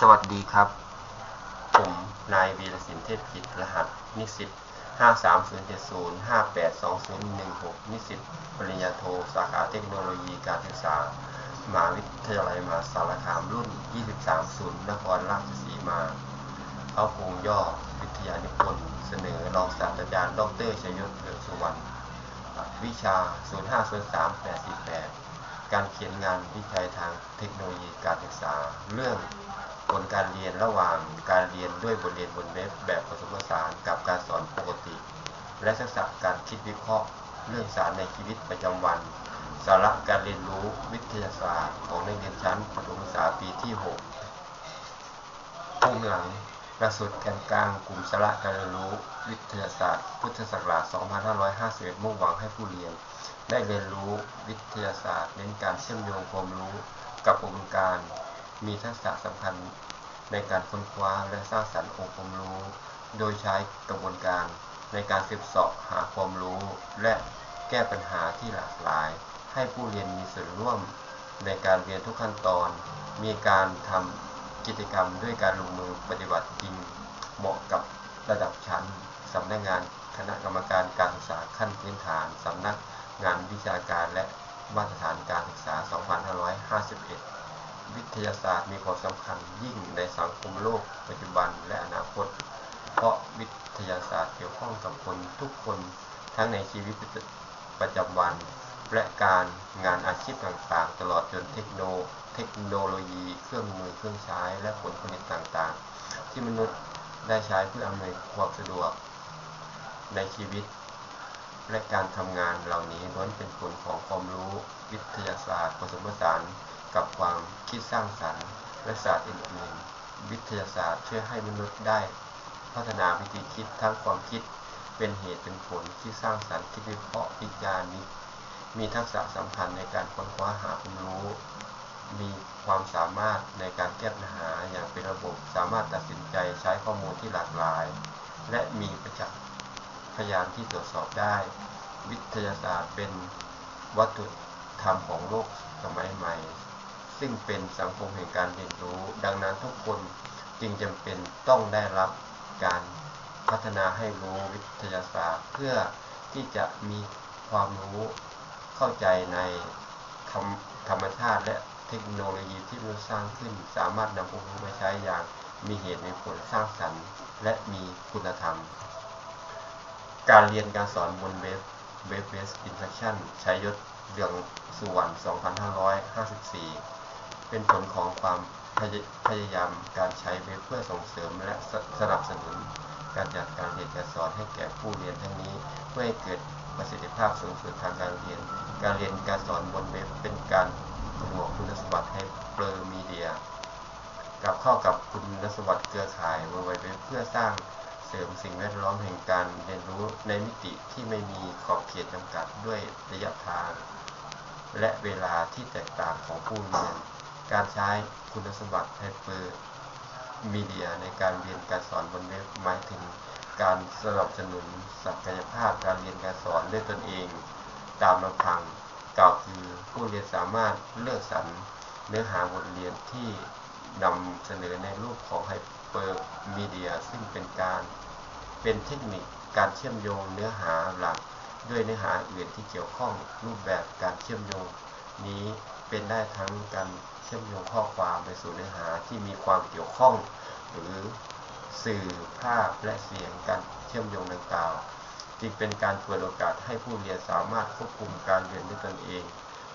สวัสดีครับ ผมนายวีรศิลป์เทพกิจรหัส นิสิต53070 582016 นิสิตปริญญาโท สาขาเทคโนโลยีการศึกษา มหาวิทยาลัยมหาสารคามรุ่น 230 นครราชสีมา เขาคงย่อวิทยานิพนธ์เสนอรองศาสตราจารย์ดรชยศเหลืองสุวรรณวิชา 0503848 การเขียนงานวิจัยทางเทคโนโลยีการศึกษาเรื่อง ผลการเรียนระหว่างการเรียนด้วยบทเรียนบนเว็บแบบผสมผสานกับการสอนปกติ และทักษะการคิดวิเคราะห์ เรื่องสารในชีวิตประจำวัน สาระการเรียนรู้วิทยาศาสตร์ ของนักเรียนชั้นประถมศึกษาปีที่6ห้องหลังหลักสูตรแกนกลางกลุ่มสาระการเรียนรู้วิทยาศาสตร์ พุทธศักราช 2551 มุ่งหวังให้ผู้เรียน ได้เรียนรู้วิทยาศาสตร์เน้นการเชื่อมโยงความรู้กับกระบวนการ มีทักษะสำคัญในการค้นคว้าและสร้างสรรค์องค์ความรู้ โดยใช้กระบวนการในการสืบเสาะหาความรู้ และแก้ปัญหาที่หลากหลาย ให้ผู้เรียนมีส่วนร่วมในการเรียนทุกขั้นตอน มีการทำกิจกรรมด้วยการลงมือปฏิบัติจริง เหมาะกับระดับชั้นสำนักงานคณะกรรมการการศึกษาขั้นพื้นฐานสำนักงานวิชาการและมาตรฐานการศึกษา 2551 วิทยาศาสตร์มีความสำคัญยิ่งในสังคมโลกปัจจุบันและอนาคต เพราะวิทยาศาสตร์เกี่ยวข้องกับคนทุกคนทั้งในชีวิตประจำวัน และการงานอาชีพต่างๆ ตลอดจนเทคโนเทคโนโลยีเครื่องมือเครื่องใช้และผลผลิตต่างๆ ที่มนุษย์ได้ใช้เพื่ออำนวยความสะดวกในชีวิต และการทำงานเหล่านี้ล้วนเป็นผลของความรู้วิทยาศาสตร์ผสมผสาน กับความคิดสร้างสรรค์และศาสตร์อื่นๆ วิทยาศาสตร์ช่วยให้มนุษย์ได้ พัฒนาวิธีคิดทั้งความคิดเป็นเหตุเป็นผลที่สร้างสรรค์คิดวิเคราะห์วิจารณ์มีทักษะสำคัญในการค้นคว้าหาความรู้ มีความสามารถในการแก้ปัญหาอย่างเป็นระบบ สามารถตัดสินใจใช้ข้อมูลที่หลากหลาย และมีประจักษ์พยานที่ตรวจสอบได้ วิทยาศาสตร์เป็นวัตถุธรรมของโลกสมัยใหม่ ซึ่งเป็นสังคมแห่งการเรียนรู้ ดังนั้นทุกคนจึงจำเป็นต้องได้รับการพัฒนาให้รู้วิทยาศาสตร์ เพื่อที่จะมีความรู้เข้าใจในธรรมธรรมชาติและเทคโนโลยีที่เราสร้างขึ้น สามารถนำองค์รู้มาใช้อย่างมีเหตุมีผลสร้างสรรค์และมีคุณธรรม การเรียนการสอนบนเว็บเว็บเบสอินสตรัคชั่นใช้ยศเรืองสุวรรณ 2554 เป็นผลของความพยายามการใช้เว็บเพื่อส่งเสริมและสนับสนุน การจัดการเรียนการสอนให้แก่ผู้เรียนทั้งนี้เพื่อให้เกิดประสิทธิภาพสูงสุดทางการเรียน การเรียนการสอนบนเว็บเป็นการบวกคุณสมบัติให้เปอร์มีเดียกับเข้ากับคุณสมบัติเครือข่ายบนเว็บเพื่อสร้างเสริมสิ่งแวดล้อมแห่งการเรียนรู้ในมิติที่ไม่มีขอบเขตจำกัดด้วยระยะทาง และเวลาที่แตกต่างของผู้เรียน การใช้คุณสมบัติไฮเปอร์มีเดียในการเรียนการสอนบนเว็บหมายถึงการสนับสนุนศักยภาพการเรียนการสอนด้วยตนเอง ตามลำพังกล่าวคือผู้เรียนสามารถเลือกสรรเนื้อหาบทเรียนที่นำเสนอในรูปของไฮเปอร์มีเดียซึ่งเป็นการเป็นเทคนิคการเชื่อมโยงเนื้อหาหลัก ด้วยเนื้อหาอื่นที่เกี่ยวข้องรูปแบบการเชื่อมโยง นี้เป็นได้ทั้งการ ชื่อมโยงข้อความไปสู่เนื้อหาที่มีความเกี่ยวข้อง หรือสื่อภาพและเสียงการเชื่อมโยงดังกล่าวจึงเป็นการเปิดโอกาสให้ผู้เรียนสามารถควบคุมการเรียนด้วยตนเอง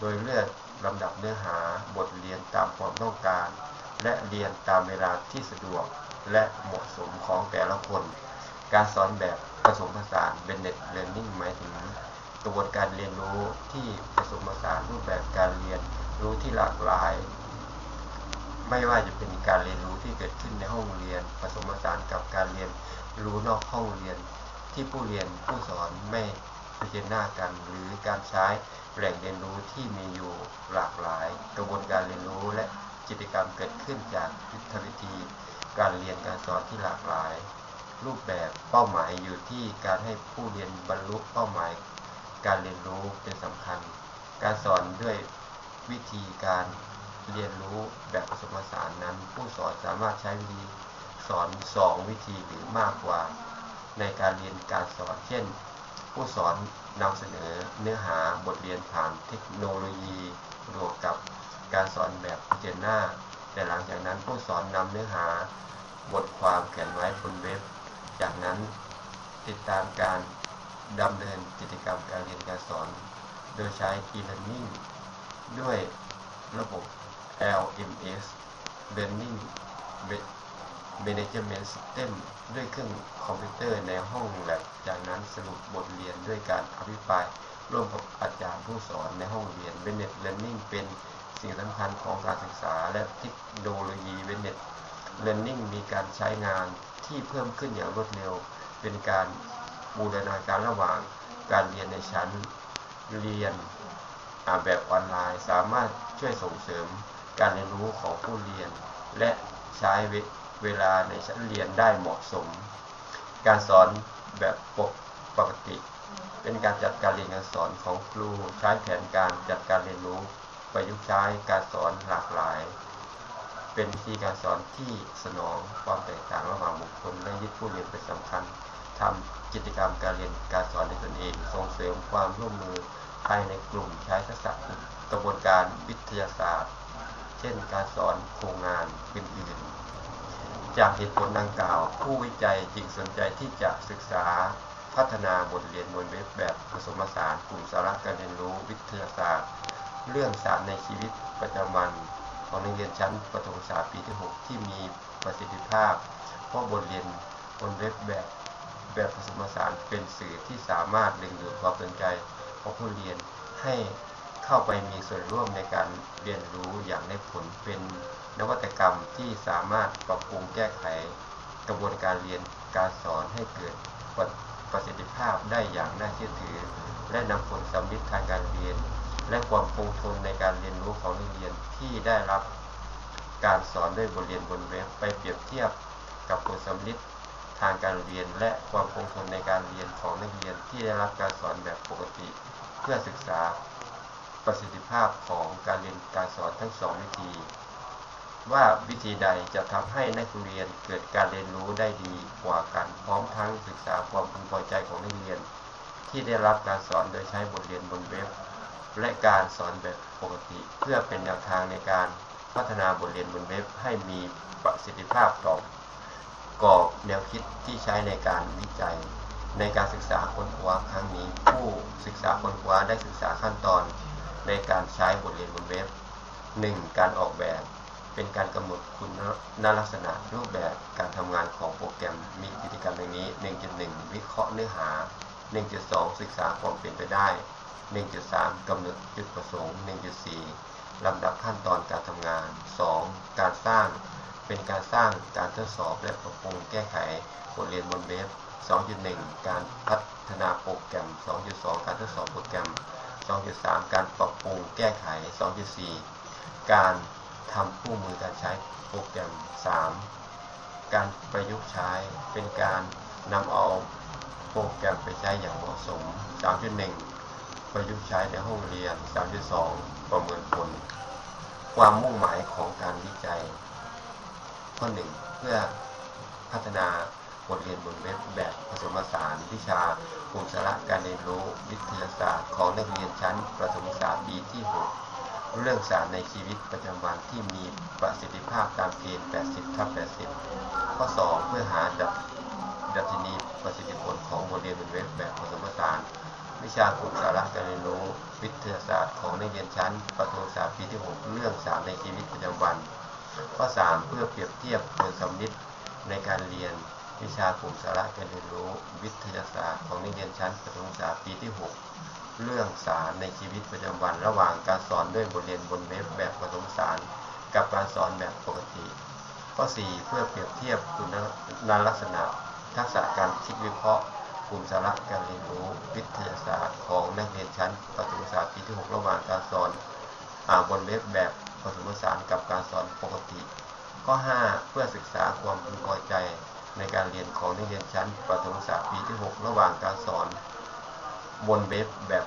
โดยเลือกลำดับเนื้อหาบทเรียนตามความต้องการ และเรียนตามเวลาที่สะดวกและเหมาะสมของแต่ละคน การสอนแบบผสมผสาน blended learning หมายถึงกระบวนการเรียนรู้ที่ผสมผสานรูปแบบการเรียนรู้ที่หลากหลาย ไม่ว่าจะเป็นการเรียนรู้ที่เกิดขึ้นในห้องเรียน ผสมผสานกับการเรียนรู้นอกห้องเรียน ที่ผู้เรียนผู้สอนไม่เผชิญหน้ากัน หรือการใช้แหล่งเรียนรู้ที่มีอยู่หลากหลาย กระบวนการเรียนรู้และกิจกรรมเกิดขึ้นจากยุทธวิธี การเรียนการสอนที่หลากหลาย รูปแบบเป้าหมายอยู่ที่การให้ผู้เรียนบรรลุเป้าหมาย การเรียนรู้เป็นสำคัญ การสอนด้วยวิธีการ เรียนรู้แบบผสมผสานนั้น ผู้สอนสามารถใช้วิธีสอนสองวิธีหรือมากกว่า ในการเรียนการสอนเช่น ผู้สอนนำเสนอเนื้อหาบทเรียนผ่านเทคโนโลยีรวมกับการสอนแบบเจนหน้า แต่หลังจากนั้นผู้สอนนำเนื้อหา บทความเขียนไว้บนเว็บ จากนั้นติดตามการดำเนินกิจกรรมการเรียนการสอน โดยใช้ e-learning ด้วยระบบ LMS Learning Management System ด้วยเครื่องคอมพิวเตอร์ในห้องแลบจากนั้นสรุปบทเรียนด้วยการอภิปรายร่วมกับอาจารย์ผู้สอนในห้องเรียน b e n n e t Learning เป็นสิ่งสำคัญของการศึกษาและเทคโนโลยี b e n n e t Learning มีการใช้งานที่เพิ่มขึ้นอย่างรวดเร็ว เป็นการบูรณาการระหว่างการเรียนในชั้นเรียนแบบออนไลน์ สามารถช่วยส่งเสริม การเรียนรู้ของผู้เรียน และใช้เวลาในชั้นเรียนได้เหมาะสม การสอนแบบปกติ เป็นการจัดการเรียนการสอนของครูใช้แผนการจัดการเรียนรู้ประยุกต์ใช้การสอนหลากหลาย เป็นวิธีการสอนที่สนองความแตกต่างระหว่างบุคคลและยึดผู้เรียนเป็นสำคัญทำกิจกรรมการเรียนการสอนในตนเอง ส่งเสริมความร่วมมือภายในกลุ่มใช้ทักษะกระบวนการวิทยาศาสตร์ เช่น การสอนโครงงานอื่นๆ จากเหตุผลดังกล่าว ผู้วิจัยจึงสนใจที่จะศึกษาพัฒนาบทเรียนบนเว็บแบบผสมผสานกลุ่มสาระการเรียนรู้วิทยาศาสตร์ เรื่องสารในชีวิตประจำวันของนักเรียนชั้นประถมศึกษาปีที่ 6 ที่มีประสิทธิภาพ เพราะบทเรียนบนเว็บแบบแบบผสมผสานเป็นสื่อที่สามารถดึงดูดความสนใจของผู้เรียนให้ เข้าไปมีส่วนร่วมในการเรียนรู้อย่างได้ผลเป็นนวัตกรรมที่สามารถปรับปรุงแก้ไขกระบวนการเรียนการสอนให้เกิดประสิทธิภาพได้อย่างน่าเชื่อถือ และนำผลสำลิดทางการเรียน และความคงทนในการเรียนรู้ของนักเรียนที่ได้รับการสอนด้วยบทเรียนบนเว็บไปเปรียบเทียบกับผลสำลิดทางการเรียน และความคงทนในการเรียนของนักเรียนที่ได้รับการสอนแบบปกติ เพื่อศึกษา ประสิทธิภาพของการเรียนการสอนทั้งสองวิธี ว่าวิธีใดจะทำให้นักเรียนเกิดการเรียนรู้ได้ดีกว่ากันพร้อมทั้งศึกษาความพึงพอใจของนักเรียน ที่ได้รับการสอนโดยใช้บทเรียนบนเว็บ และการสอนแบบปกติเพื่อเป็นแนวทางในการพัฒนาบทเรียนบนเว็บให้มีประสิทธิภาพต่อกรอบแนวคิดที่ใช้ในการวิจัย ในการศึกษาค้นคว้าครั้งนี้ ผู้ศึกษาค้นคว้าได้ศึกษาขั้นตอน ในการใช้บทเรียนบนเว็บ 1. การออกแบบ เป็นการกำหนดคุณลักษณะรูปแบบการทำงานของโปรแกรมมีกิจกรรมดังนี้ 1.1 วิเคราะห์เนื้อหา 1.2 ศึกษาความเป็นไปได้ 1.3 กำหนดจุดประสงค์ 1.4 ลำดับขั้นตอนการทำงาน 2. การสร้าง เป็นการสร้างการทดสอบและปรับปรุงแก้ไขบทเรียนบนเว็บ 2.1 การพัฒนาโปรแกรม 2.2 การทดสอบโปรแกรม 2.3 การปรับปรุงแก้ไข 2.4 การทำคู่มือการใช้โปรแกรม 3. การประยุกต์ใช้เป็นการนำเอาโปรแกรมไปใช้อย่างเหมาะสม 3.1 ประยุกต์ใช้ในห้องเรียน 3.2 ประเมินผล ความมุ่งหมายของการวิจัย ข้อ 1 เพื่อพัฒนา บทเรียนบนเว็บแบบผสมผสานวิชากลุ่มสาระการเรียนรู้วิทยาศาสตร์ของนักเรียนชั้นประถมศึกษาปีที่ 6 เรื่องสารในชีวิตประจำวันที่มีประสิทธิภาพตามเกณฑ์ 80ทับ80 ข้อ 2 เพื่อหาดับดัชนีประสิทธิผลของบทเรียนบนเว็บแบบผสมผสานวิชากลุ่มสาระการเรียนรู้วิทยาศาสตร์ของนักเรียนชั้นประถมศึกษาปีที่ 6 เรื่องสารในชีวิตประจำวัน ข้อ 3 เพื่อเปรียบเทียบผลสำลิดในการเรียน วิชากลุ่มสาระการเรียนรู้วิทยาศาสตร์ของนักเรียนชั้นประถมศึกษาปีที่ 6 เรื่องสารในชีวิตประจำวันระหว่างการสอนด้วยบทเรียนบนเว็บแบบผสมสานกับการสอนแบบปกติ ข้อ 4 เพื่อเปรียบเทียบคุณลักษณะทักษะการคิดวิเคราะห์กลุ่มสาระการเรียนรู้วิทยาศาสตร์ของนักเรียนชั้นประถมศึกษาปีที่ 6 ระหว่างการสอนบนเว็บแบบผสมผสานกับการสอนปกติ ข้อ 5 เพื่อศึกษาความพึงพอใจ ในการเรียนของนักเรียนชั้นประถมศึกษาปีที่ 6 ระหว่างการสอนบนเว็บแบบ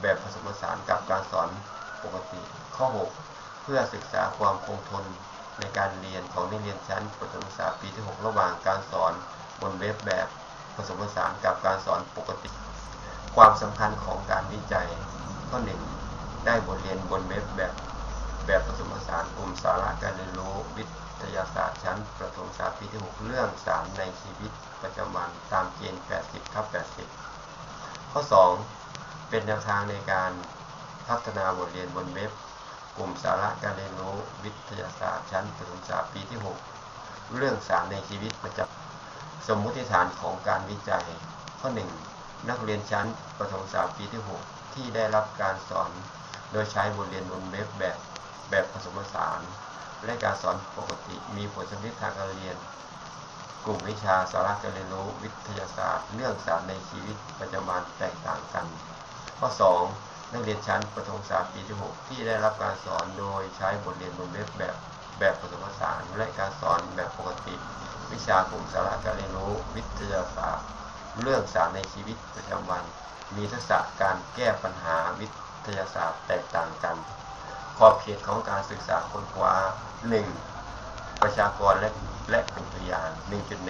แบบผสมผสานกับการสอนปกติ ข้อ 6 เพื่อศึกษาความคงทนในการเรียนของนักเรียนชั้นประถมศึกษาปีที่ 6 ระหว่างการสอนบนเว็บแบบผสมผสานกับการสอนปกติ ความสำคัญของการวิจัย ข้อหนึ่งได้บทเรียนบนเว็บแบบแบบผสมผสานกลุ่มสาระการเรียนรู้วิทย ทยาศาสตร์ชั้นประถมศึกษาปีที่ 6 เรื่อง 3 ในชีวิตประจำวันตามเกณฑ์ 80ทับ80 ข้อ 2 เป็นแนวทางในการพัฒนาบทเรียนบนเว็บ กลุ่มสาระการเรียนรู้วิทยาศาสตร์ชั้นประถมศึกษาปีที่ 6 เรื่อง 3 ในชีวิตประจำสมมุติฐานของการวิจัย ข้อ 1 นักเรียนชั้นประถมศึกษาปีที่ 6 ที่ได้รับการสอน โดยใช้บทเรียนบนเว็บแบบแบบผสมผสาน และการสอนปกติมีผลสำลิดทางการเรียน กลุ่มวิชาสาระการเรียนรู้วิทยาศาสตร์ เรื่องสารในชีวิตประจำวันแตกต่างกัน ข้อ 2 นักเรียนชั้นประถมศึกษาปีที่ 6 ที่ได้รับการสอนโดยใช้บทเรียนบนเว็บแบบแบบผสมผสานและการสอนแบบปกติ วิชากลุ่มสาระการเรียนรู้วิทยาศาสตร์ เรื่องสารในชีวิตประจำวัน มีทักษะการแก้ปัญหาวิทยาศาสตร์แตกต่างกัน ขอบเขตของการศึกษาค้นคว้า 1. ประชากรและและกลุ่มตัวอย่าง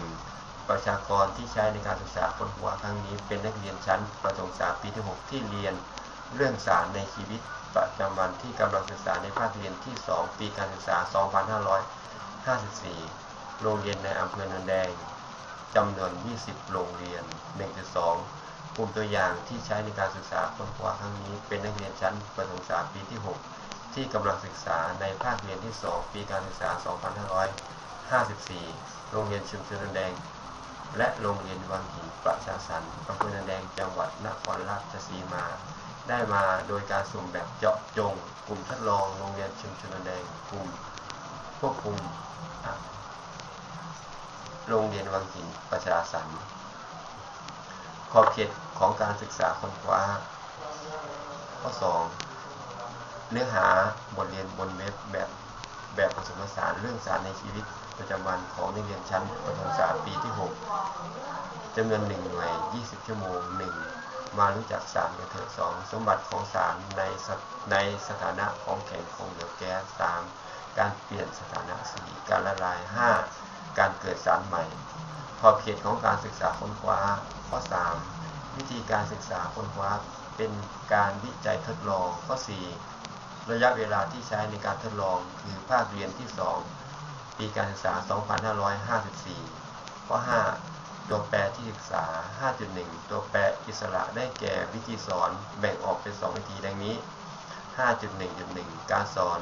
1.1 ประชากรที่ใช้ในการศึกษาค้นคว้าครั้งนี้ เป็นนักเรียนชั้นประถมศึกษาปีที่ 6 ที่เรียนเรื่องสารในชีวิตประจำวันที่กำลังศึกษาในภาคเรียนที่ 2 ปีการศึกษา 2554 โรงเรียนในอำเภอเนินแดงจำนวน 20 โรงเรียน 1.2 กลุ่มตัวอย่างที่ใช้ในการศึกษาค้นคว้าครั้งนี้ เป็นนักเรียนชั้นประถมศึกษาปีที่ 6 ที่กำลังศึกษาในภาคเรียนที่ 2 ปีการศึกษา 2554 โรงเรียนชุมชนนินแดง และโรงเรียนวังหินประชาสันอำเภอนินแดงจังหวัดนครราชสีมา ได้มาโดยการสุ่มแบบเจาะจง กลุ่มทดลองโรงเรียนชุมชนนินแดงกลุ่มควบคุมโรงเรียนวังหินประชาสันขอบเขตของการศึกษาค้นคว้าข้อ 2 เนื้อหาบทเรียนบนเว็บแบบแบบผสมผสานเรื่องสารในชีวิตประจำวันของนักเรียนชั้นประถมศึกษาปีที่ 6จำนวน1หน่วย20 ชั่วโมง 1 มารู้จักสารกันเถอะ2สมบัติของสารในในสถานะของแข็งของเหลวแก๊ส3การเปลี่ยนสถานะสีการละลาย 5 การเกิดสารใหม่ขอบเขตของการศึกษาค้นคว้าข้อ 3 วิธีการศึกษาค้นคว้าเป็นการวิจัยทดลองข้อ 4 ระยะเวลาที่ใช้ในการทดลองคือภาคเรียนที่ 2 ปีการศึกษา 2554 ข้อ 5 ตัวแปรที่ศึกษา 5.1 ตัวแปรอิสระได้แก่วิธีสอนแบ่งออกเป็น 2 วิธีดังนี้ 5.1.1 การสอน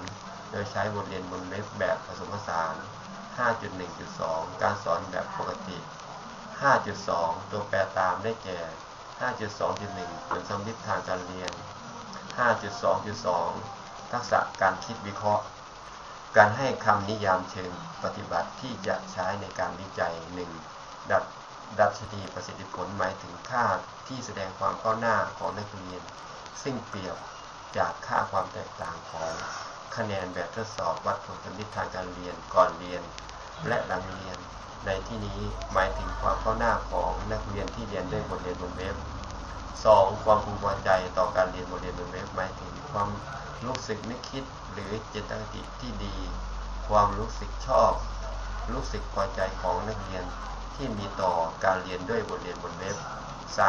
โดยใช้บทเรียนบนเว็บแบบผสมผสาน 5.1.2 การสอนแบบปกติ 5.2 ตัวแปรตามได้แก่ 5.2.1 ผลสำลิดทางการเรียน 5.2.2 ทักษะการคิดวิเคราะห์ การให้คำนิยามเชิงปฏิบัติที่จะใช้ในการวิจัย 1. ดัดดัชนีประสิทธิผลหมายถึงค่าที่แสดงความก้าวหน้าของนักเรียน ซึ่งเปรียบจากค่าความแตกต่างของคะแนนแบบทดสอบวัดผลสำลิทางการเรียนก่อนเรียน และหลังเรียน ในที่นี้หมายถึงความก้าวหน้าของนักเรียนที่เรียนด้วยบทเรียนบนเว็บ 2. ความภูมิใจต่อการเรียนบทเรียนเว็บหมายถึงความรู้สึกนึกคิดหรือเจตคติที่ดี ความรู้สึกชอบ รู้สึกพอใจของนักเรียนที่มีต่อการเรียนด้วยบทเรียนบนเว็บ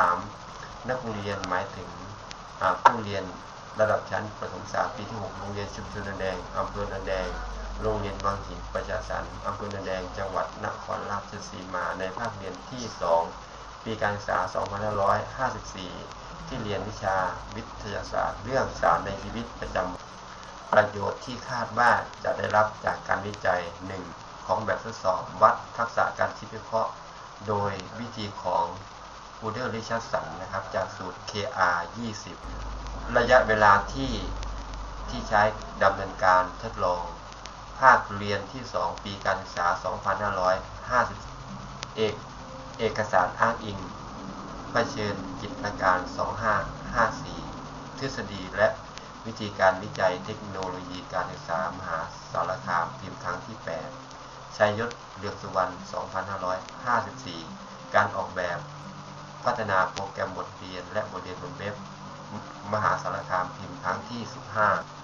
3. นักเรียนหมายถึงผู้เรียนระดับชั้นประถมศึกษาปีที่ 6 โรงเรียนชุมชนนนแดงอำเภอนนแดง โรงเรียนวังหินประชาสันอำเภอนนแดง จังหวัดนครราชสีมาในภาคเรียนที่ 2 ปีการศึกษา 2554 ที่เรียนวิชาวิทยาศาสตร์ เรื่องสารในชีวิตประจำประโยชน์ที่คาดว่าจะได้รับจากการวิจัย 1. ของแบบทดสอบวัดทักษะการคิดวิเคราะห์ โดยวิธีของอูเดอร์ริชาร์สันนะครับจากสูตร KR 20 ระยะเวลาที่ที่ใช้ดำเนินการทดลอง ภาคเรียนที่ 2 ปีการศึกษา 2550 เอก เอกสารอ้างอิงเผชิญกิจการ 2554 ทฤษฎีและวิธีการวิจัยเทคโนโลยีการศึกษามหาสารคามพิมพ์ครั้งที่ 8 ชัยยศเลือกสุวรรณ 2554 การออกแบบ พัฒนาโปรแกรมบทเรียนและบทเรียนบนเว็บ มหาสารคามพิมพ์ครั้งที่ 15